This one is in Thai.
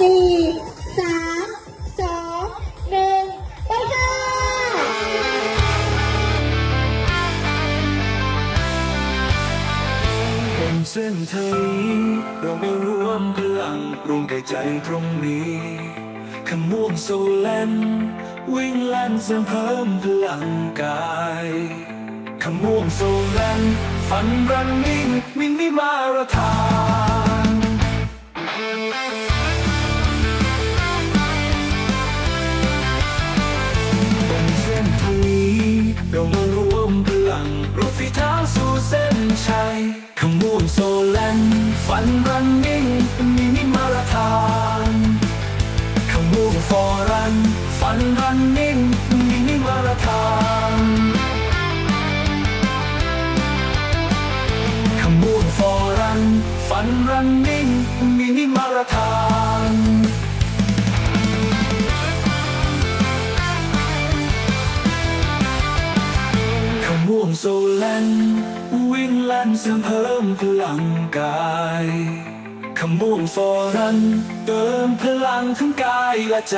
สี่สามสองหนึ่งไปค่ะ บนเส้นทางนี้เราไม่รวมพลังรวมใจใจตรงนี้ขม่วงโซแลนวิ่งแล่นเสริมเพิ่มพลังกายขม่วงโซแลนฝันรันนิ่งมินิมาราธอ ขมวนโซแลนฝันรันนิ่งมินิมาราธอนขมวนฟอรันฝันรันนิ่งมินิมาราธอนขมวนฟอร์รันฝันรันนิ่งมินิมาราธอน โซแลนวิ่งแล่นเสริมเพิ่มพลังกายขม่วงฟอรันเติมพลังทั้งกายและใจ